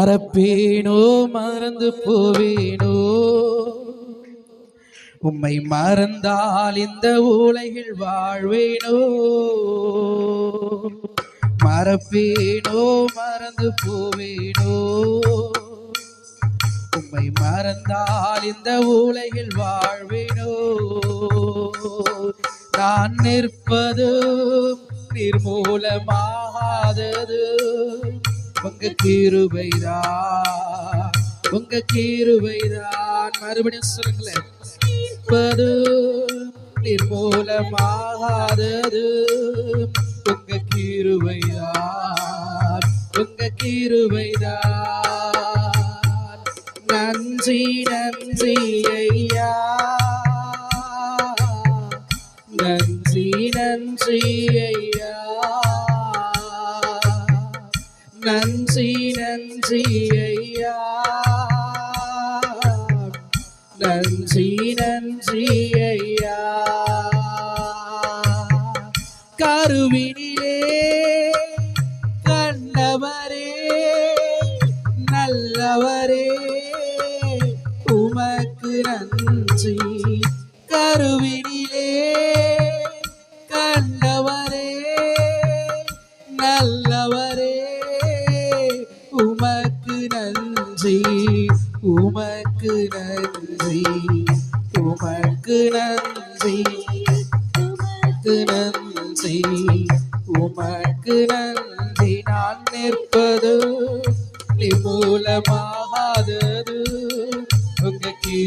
மறப்பேனோ மறந்து போவேனோ? உம்மை மறந்தால் இந்த உலகில் வாழ்வேனோ? மறப்பேனோ மறந்து போவேனோ? உம்மை மறந்தால் இந்த உலகில் வாழ்வேனோ? நான் நிற்பது நிர்மூலமாகாதது. உங்க கிருபைதான் உங்க கீருவைதான் மறுபடியும் சொல்லுங்களேன். நிற்பது நிர்மூலமாகாதது உங்க கீருவைதான் உங்க கீருவைதான் நன்றி நன்றி ஐயா. நன்றி நன்றி ஐயா. நன்றி நன்றி ஐயா. நன்றி நன்றி ஐயா. கருவினி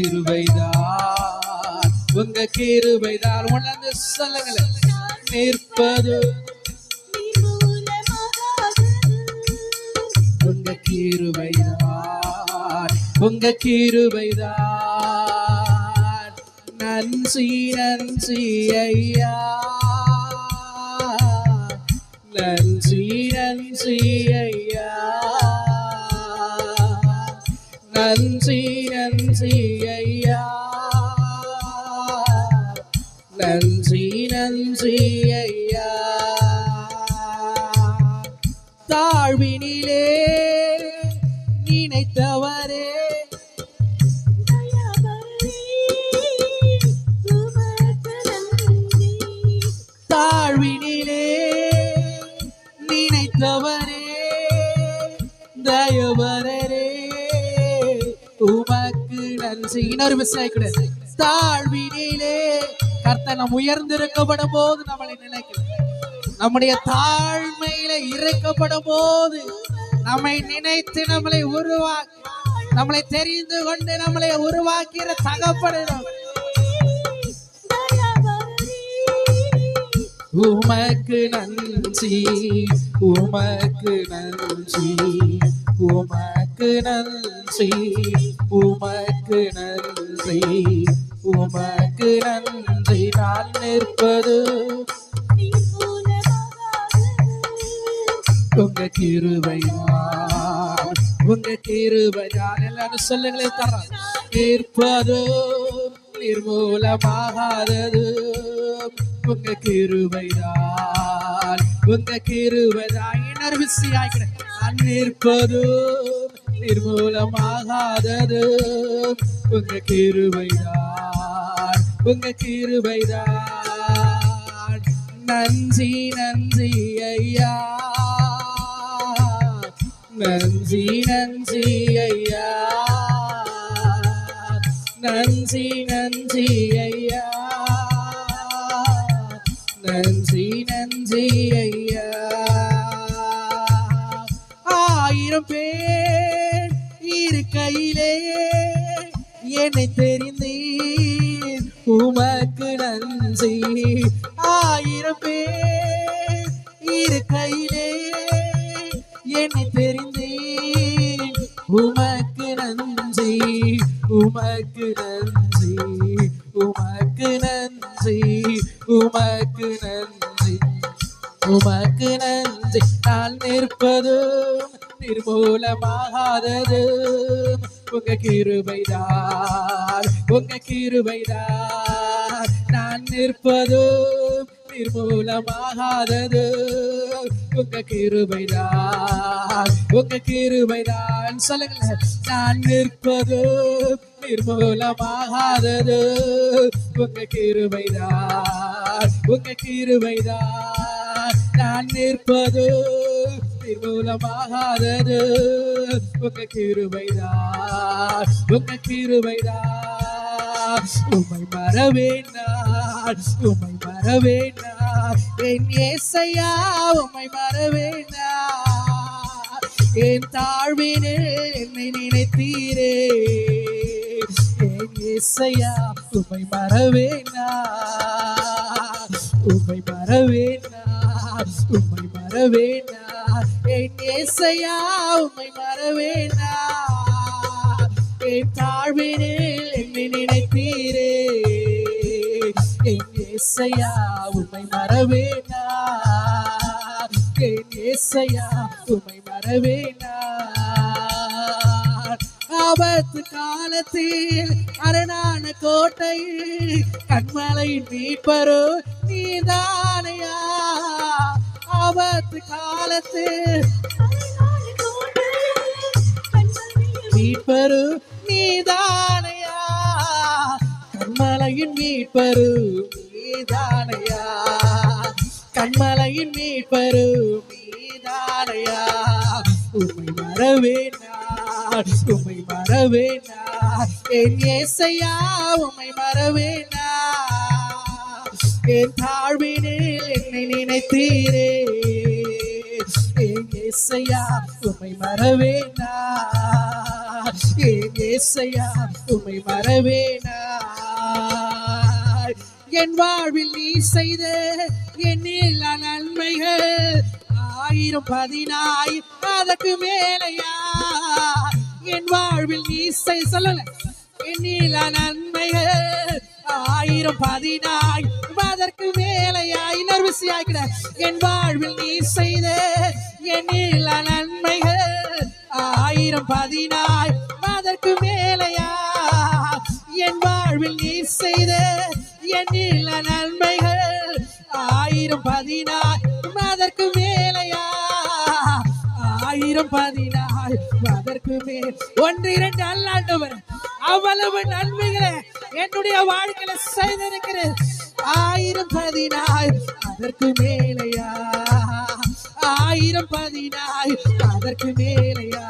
கிருபைதான் உங்க கிருபைதான் உணர்ந்து சொல்லுங்களேன். நிற்பது. உங்க கிருபைதான் உங்க கிருபைதான் நன்றி நன்றி ஐயா. நன்றி நன்றி ஐயா. நன்றி நன்றி ஐயா. நன்றி நன்றி ஐயா. தாழ்வினிலே விவசாயி இன்னொரு தாழ்வினிலே கர்த்தர் நம் உயர்ந்திருக்கப்படும் போது நம்மளை நினைக்கிறோம் நம்முடைய தாழ்மையில இறைக்கப்படும் போது நம்மை நினைத்து நம்மளை உருவாக்கி நம்மளை தெரிந்து கொண்டு நம்மளை உருவாக்கிற தகப்படும் உமக்கு நன்றி உமக்கு நன்றி உமக்கு நன்றி. உமக்கு நன்றி உமக்கு நன்றி. நான் நிற்பது உங்க கிருபைதான் உங்க கிருபைதான் எல்லாரும் சொல்லுங்களே தர. நிற்பது நிர்மூலமாகாதது. உங்க கிருபைதான் உங்க கிருபைதான் இன்னொரு விசியாய்க்கிற நான் நிற்பது நிர்மூலமாகாதது. உங்க கிருவைதான் உங்க கிருவைதான் நன்றி நன்றி ஐயா. நன்றி நன்றி ஐயா. நன்றி நன்றி ஐயா. நன்றி நன்றி ஐயா. ஆயிரம் பேர் இருக்கையிலே என்னை தெரிந்தேன் உமக்கு நன்றி. ஆயிரம் பேர் இருக்கையிலே என்னை தெரிந்தேன் உமக்கு நன்றி. உமக்கு நன்றி. உமக்கு நன்றி. உமக்கு நன்றி. உமக்கு நன்றி. நான் நிற்பதும் நிர்மூலமாகாதது உங்க கிருபைதான் உங்க கிருபைதான். நான் நிற்பது நிர்மூலமாகாதது உங்க கிருபைதான் உங்க கிருபைதான். சொல்லுங்களேன். நான் நிற்பது நிர்மூலமாகாதது உங்க கிருபைதான் உங்க கிருபைதான். நான் நிற்பது நிர்மூலமாகாதது உங்க கிருபைதான் உங்க கிருபைதான் உமை மறவேன் உமை உம்மை என் ஏசையா உமை மறவேன் என் தாழ்வினில் என்னை நினைத்தீரே. என் ஏசையா உமை மறவேன் உமை உம்மை மறவேன் நான் உம்மை மறவேன் என் ஏசையா உம்மை மறவேன் என் தாழ்வினில் என்னை நினைத்தீரே என் ஏசையா உமை மறவேனா என் ஏசையா உமை மறவேனா ஆபத்து காலத்தில் அரணான கோட்டையில் கண்மலையின் மீட்பரோ நீதானையா ஆபத்து காலத்தில் மீட்பரு நீதானையா? கண்மலையின் மீட்பரு நீதானையா? கண்மலையின் மீட்பரு நீதானையா? உம்மை மறவேனார் உம்மை மறவேனார் என் ஏசையா உம்மை மறவேனார் என் தாழ்வினில் என்னை நினைத்தீரே. என் ஏசையா உமை மறவேனா என் ஏசையா உம்மை மறவேனா என் வாழ்வில் நீ செய்த என்னில் நன்மைகள் ஆயிரம் பதினாய் அதற்கு மேலையா. என் வாழ்வில் நீ செய்ய சொல்லல. என்னில நன்மைகள் ஆயிரம் பதினாய் அதற்கு மேலையா இன்னொரு கிட என் வாழ்வில் நீ செய்த என் நன்மைகள் ஆயிரம் பதினாய் அதற்கு மேலையா என் வாழ்வில் நீ செய்த என்னில நன்மைகள் ஆயிரம் பதினாய் அதற்கு மேலையா ஆயிரம் பதினாய். அதற்கு மேல். ஒன்று இரண்டு அல்லாண்டவர் அவ்வளவு நன்மைகளை என்னுடைய வாழ்க்கையில செய்திருக்கிறேன். ஆயிரம் பதினாய் அதற்கு மேலையா? ஆயிரம் பதினாய் அதற்கு மேலையா?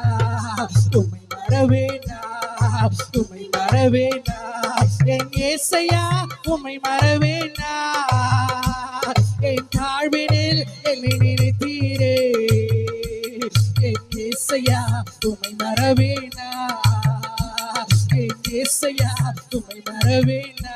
உமை மறவேண்டா உமை மறவேண்டா என் ஏசையா உமை மறவேண்டா என் தாழ்வினில் என்னை ஏசையா உமை மறவேனா என் ஏசையா உம்மை மறவேனா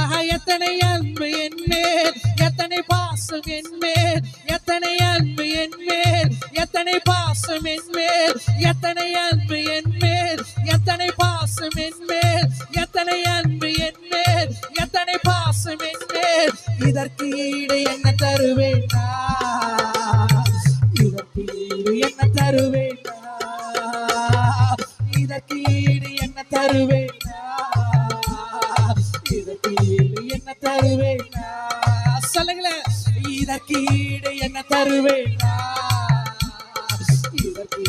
ஆஹா எத்தனை அன்பு என்மேல் எத்தனை பாசம் என்மேல் எத்தனை அன்பு என்மேல் எத்தனை பாசம் என்மேல் எத்தனை அன்பு என்மேல் எத்தனை பாசம் என்மேல் எத்தனை அன்பு என்மேல் எத்தனை பாசம் என்மேல் இதற்கு ஈடு என்ன தருவேண்டா? சொல்லுங்களேன் இதற்கீடு என்ன தருவேன் இதற்கு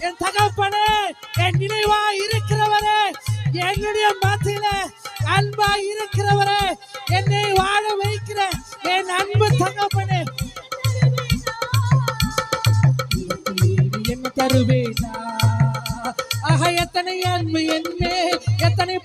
என் தகப்பனே என் நினைவா இருக்கிறவரே என்னுடைய மத்தியில அன்பா இருக்கிறவரே என்னை வாழ வைக்கிற என் அன்பு தகப்பனே. என்ன தருவேனா ஆக எத்தனை அன்பு என்ன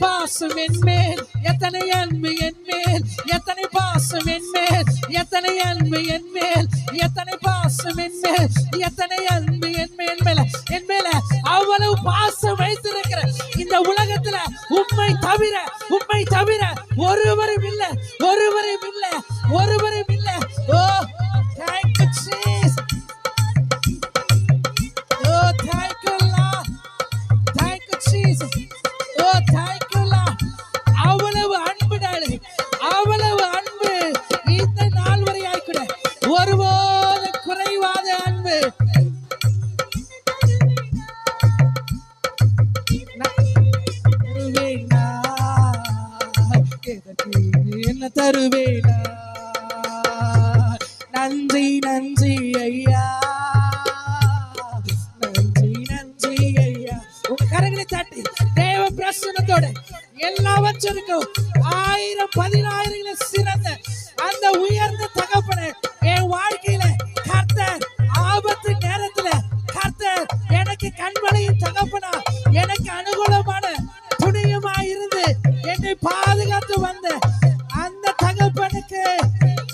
பாசம் என்மேல் எத்தனை அன்பு என்மேல் எத்தனை பாசம் என்மேல் எத்தனை அன்பு என்மேல் எத்தனை பாசம் என்மேல் எத்தனை அன்பு என்மேல் மேல என் மேல அவ்வளவு பாசம் வைத்திருக்கிற இந்த உலகத்துல உண்மை தவிர உண்மை தவிர ஒருவரும் இல்லை ஒருவரும் இல்லை ஒருவரும் இல்லை. ஓ தேங்க்யூ தருவேடா. நன்றி நன்றி ஐயா. நன்றி நன்றி ஐயா. உங்க கரங்களை தட்டி தேவ பிரசனத்தோட எல்லாவற்றிற்கும் ஆயிரம் பதினெட்டு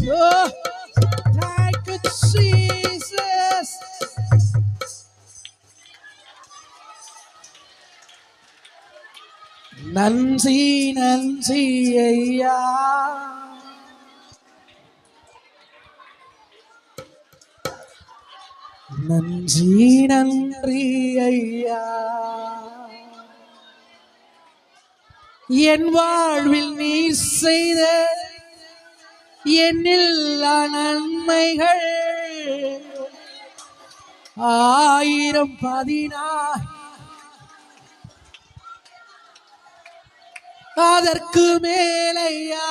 Oh, thank you, Jesus. நன்றி நன்றி ஐயா நன்றி நன்றி ஐயா என் வாழ்வில் நீ செய்த என்னில் நன்மைகள். ஆயிரம் பதினாறு அதற்கு மேலையா?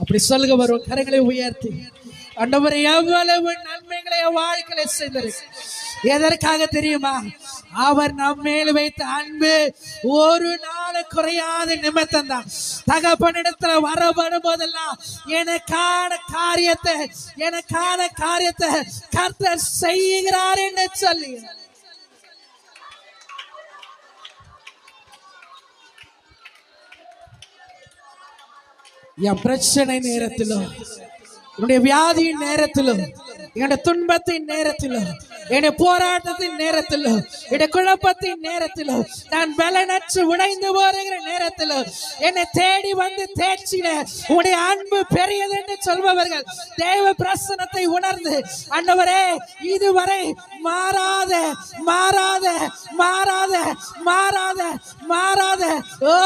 அப்படி சொல்லுங்க வரும் கரைகளை உயர்த்தி. அண்டவரை எவ்வளவு நன்மைகளை என் வாழ்க்கையில செய்திருக்கு எதற்காக தெரியுமா? அவர் நம்ம மேல் வைத்த அன்பு ஒரு நாள் குறையாத நிமித்தம் தான். தகப்பனிடத்துல வரப்படும் போதெல்லாம் எனக்கான காரியத்தை எனக்கான காரியத்தை கர்த்தர் செய்கிறார் என்று சொல்லி. என் பிரச்சனை நேரத்திலும் என்னுடைய வியாதியின் நேரத்திலும் என்னுடைய துன்பத்தின் நேரத்திலும் என்னை போராட்டத்தின் நேரத்தில் என்னை குழப்பத்தின் நேரத்தில் நான் பலனற்று உடைந்து போகிற நேரத்தில் என்னை தேடி வந்து தேர்ச்சின உடைய அன்பு பெரியது என்று சொல்பவர்கள் தேவ பிரசனத்தை உணர்ந்து ஆண்டவரே இதுவரை மாறாத மாறாத மாறாத மாறாத மாறாத ஓ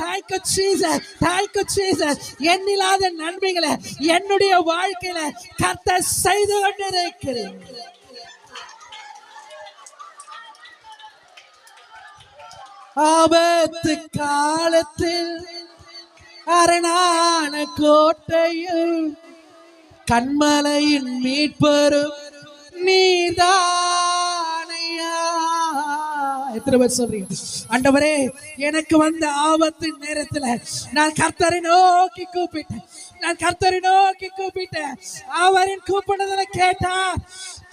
thank you Jesus thank you Jesus எண்ணில்லாத நன்மைகளை என்னுடைய வாழ்க்கையில கர்த்த செய்து கொண்டிருக்கிறேன் ஆபத்து காலத்தில் அரணான கோட்டையில் கண்மலையின் மீட்பரும் நீர்தானையா எத்தனை பேர் சொல்றீங்க? ஆண்டவரே எனக்கு வந்த ஆபத்து நேரத்துல நான் கர்த்தரை நோக்கி கூப்பிட்டேன். நான் கர்த்தரை நோக்கி கூப்பிட்டேன். அவரின் கூப்பிடுதல கேட்டார்.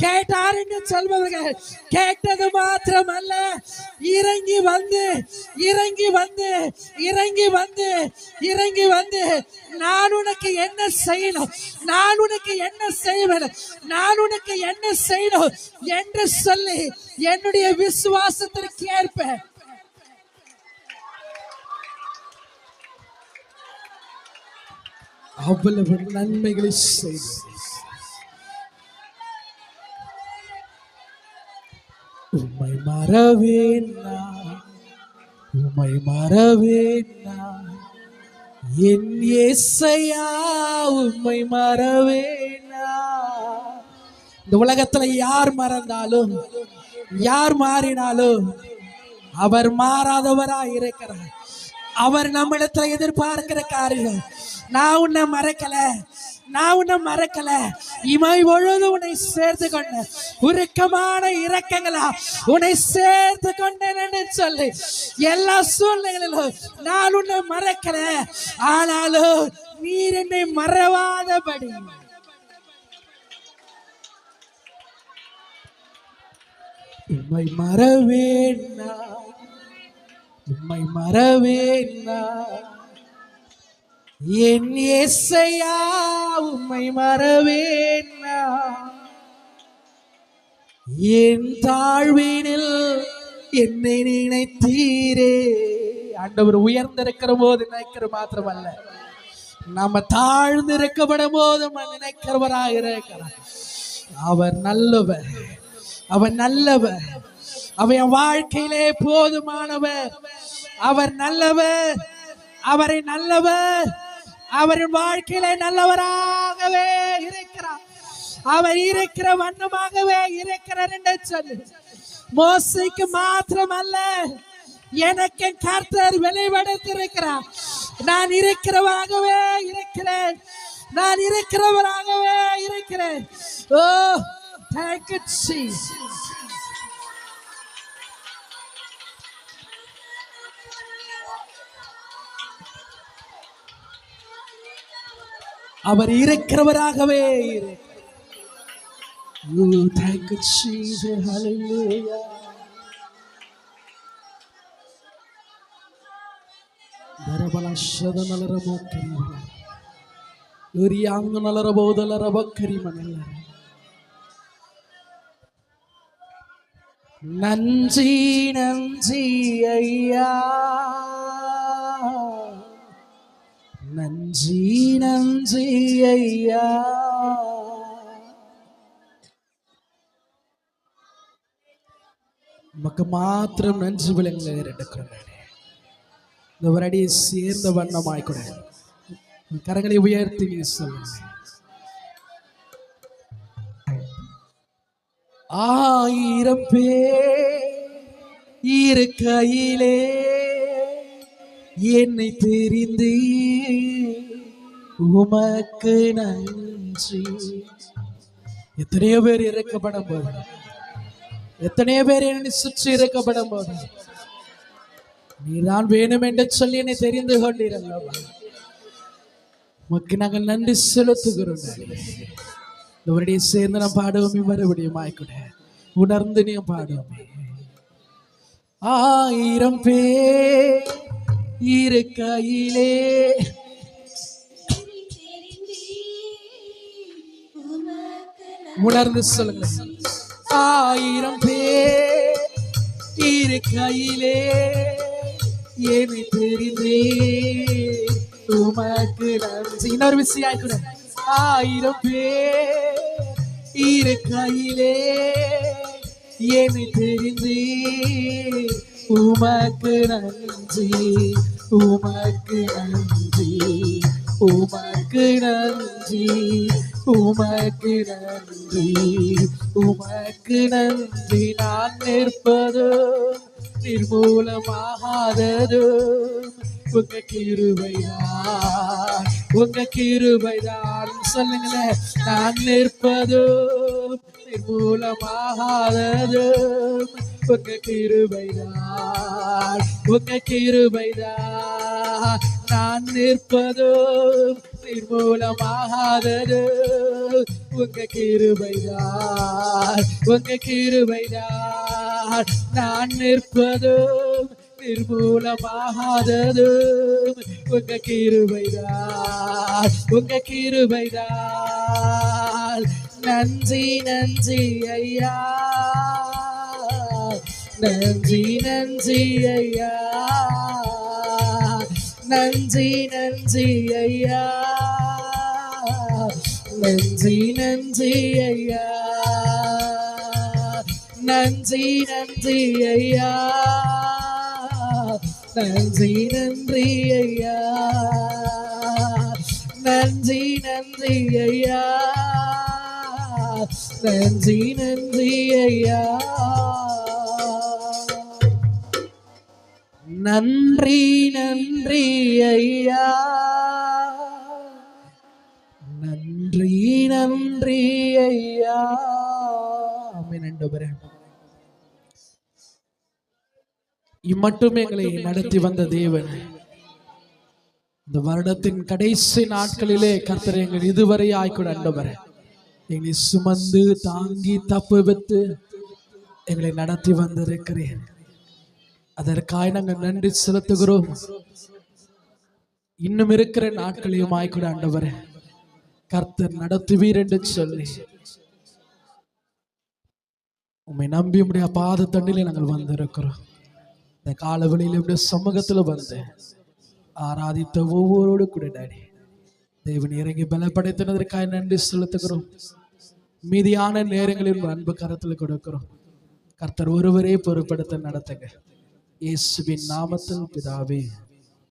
கேட்டார் என்று சொல்பவர்கள் கேட்டது மாத்திரமல்ல. இறங்கி வந்து இறங்கி வந்து இறங்கி வந்து இறங்கி வந்து நான் உனக்கு என்ன செய்யணும்? நான் உனக்கு என்ன செய்வேன் நான் உனக்கு என்ன செய்யணும்? என்று சொல்லி என்னுடைய விசுவாசத்திற்கு ஏற்ப அவ்வளவு நன்மைகளை செய்து உம்மை மறவேன் நான். உம்மை மறவேன் நான். என் எசையா உம்மை மறவேன் இந்த உலகத்துல யார் மறந்தாலும் யார் மாறினாலும் அவர் மாறாதவரா இருக்கிறார். அவர் நம்மிடத்துல எதிர்பார்க்கிற காரியம் நான் உன்னை மறக்கல. நான் உன்னை மறக்கல. இமை பொழுது உன்னை சேர்த்து கொண்டேன் உருக்கமான இரக்கங்களா உன்னை சேர்த்து கொண்டேன் என்று சொல்லு. எல்லா சூழ்நிலைகளிலும் நான் உன்னை மறக்கல. ஆனாலும் நீர் என்னை மறவாதபடி. உம்மை மறவேண்டா உம்மை மறவேண்டா என் எசையா உம்மை மறவேன்னா என் தாழ்வினில் என்னை நினைத்தீரே. ஆண்டவர் உயர்ந்திருக்கிற போது நினைக்கிற மாத்திரமல்ல. நம்ம தாழ்ந்து இருக்கப்படும் போது நினைக்கிறவராக இருக்கிறார். அவர் நல்லவர். அவர் நல்லவர். அவர் என் வாழ்க்கையிலே போதுமானவர். அவர் நல்லவர். அவரை நல்லவர். அவரின் வாழ்க்கையில நல்லவராகவே இருக்கிறார். அவர் இருக்கிற வண்ணமாகவே இருக்கிறார் என்று சொல்லு. மோசைக்கு மாத்திரமல்ல எனக்கு கர்த்தர் வெளிப்படுத்திருக்கிறார் நான் இருக்கிறவராகவே இருக்கிறேன். நான் இருக்கிறவராகவே இருக்கிறேன். ஓ தேங்க்யூ அவர் இருக்கிறவராகவே నలరమో కరిమన ఊరియాంగు నలరబోదలరబ కరిమనల్ల நன்றி நன்றி ஐயா நன்றி நன்றி ஐயா നമുക്ക് മാത്രം നഞ്ചു വിലങ്ങൾ നേരിടക്കൂടെ ഇവരടി சேர்ந்த வண்ணமாய்க்கூടെ കരങ്ങളെ ഉയർത്തി ആയിരം പേർ ഇരു കയ്യിലേ என்னை தெரிந்து உமக்கு நன்றி. எத்தனையோ பேர் இறக்கப்படும் போது எத்தனையோ பேர் என்னை சுற்றி இறக்கப்படும் போது நீதான் வேணும் என்று சொல்லி என்னை தெரிந்து கொண்டீரல்லவா உமக்கு நாங்கள் நன்றி செலுத்துகிறோம். இவருடைய சேர்ந்து நான் பாடுவோம் மறுபடியும் ஆய்க்கூட உணர்ந்து நீ பாடுவோம் ஆயிரம் பேர் இருக்கையிலே. உணர்ந்து சொல்லுங்க. ஆயிரம் பேர் இருக்கையிலே. கையிலே தெரிந்தே உமக்கு நன்றி. இன்னொரு விஷயம் ஆயிக்கூட. ஆயிரம் பேர் இருக்கையிலே. கையிலே தெரிந்தே உமக்கு நன்றி. உமக்கு நன்றி உமக்கு நன்றி உமக்கு நன்றி உமக்கு நன்றி. நான் நிற்பது நிர்மூலமாகாதது உங்க கிருபைதான் உங்க கிருபைதான் சொல்லுங்களேன் நான் நிற்பதும் நிர்மூலமாகாதது உங்க கிருபைதான் உங்க கிருபைதான் நான் நிற்பதும் நிர்மூலமாகாதது உங்க கிருபைதான் உங்க கிருபைதான் நான் நிற்பதோ நிர்மூலமாகாதது உங்க கிருபைதான் உங்க கிருபைதான் நன்றி நன்றி ஐயா. நன்றி நன்றி ஐயா. நன்றி நன்றி ஐயா. நன்றி நன்றி ஐயா. நன்றி நன்றி ஐயா. நன்றி நன்றி ஐயா. நன்றி நன்றி ஐயா. நன்றி நன்றி ஐயா. நன்றி நன்றி ஐயா. நன்றி நன்றி ஐயா. ஆமென் ஆண்டவரே மட்டுமே எங்களை நடத்தி வந்த தேவன். இந்த வருடத்தின் கடைசி நாட்களிலே கர்த்தர் எங்கள் இதுவரை ஆய்க்கூட ஆண்டவரே எங்களை சுமந்து தாங்கி தப்பு வைத்து எங்களை நடத்தி வந்திருக்கிறேன் அதற்காக நாங்கள் நன்றி செலுத்துகிறோம். இன்னும் இருக்கிற நாட்களையும் ஆய்க்கூட ஆண்டவரே கர்த்தர் நடத்துவீர் என்று சொல்லி. உண்மை நம்பி உடைய பாத தண்டிலே நாங்கள் வந்திருக்கிறோம். இந்த காலவெளியில் உடைய சமூகத்தில் வந்து ஆராதித்த ஒவ்வொருவரோடு கூட டாடி. தேவன் இறங்கி பலப்படுத்தினதற்காக நன்றி செலுத்துகிறோம். மீதியான நேரங்களில் உங்கள் அன்பு கரத்தில் கொடுக்கிறோம். கர்த்தர் ஒருவரே பொறுப்படுத்த நடத்துங்க. இயேசுவின் நாமத்தில் பிதாவே.